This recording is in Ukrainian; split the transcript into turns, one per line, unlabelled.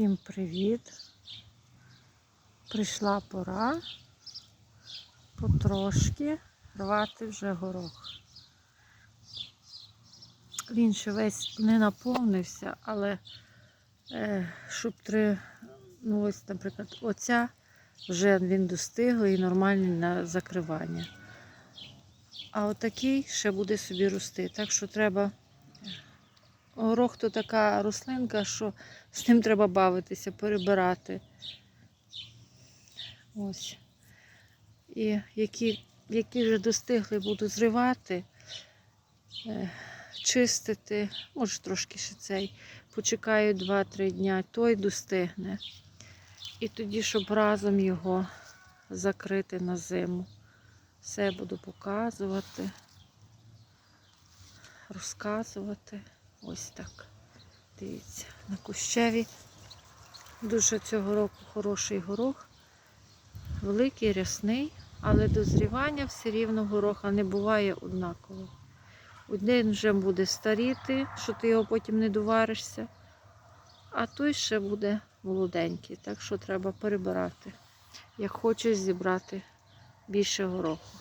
Всім привіт! Прийшла пора потрошки рвати вже горох. Він ще весь не наповнився, але е, щоб три, ну ось, наприклад, оця вже він достиглий і нормальний на закривання. А отакий ще буде собі рости. Так що треба. Горох то така рослинка, що з ним треба бавитися, перебирати. Ось. І які, які вже достигли, буду зривати, е, чистити, може трошки ще цей. Почекаю 2-3 дня, той достигне. І тоді, щоб разом його закрити на зиму. Все буду показувати, розказувати. Ось так. Дивіться, на кущеві. Дуже цього року хороший горох. Великий, рясний, але дозрівання все рівно гороха не буває однаково. Один вже буде старіти, що ти його потім не доваришся, а той ще буде молоденький. Так що треба перебирати, як хочеш зібрати більше гороху.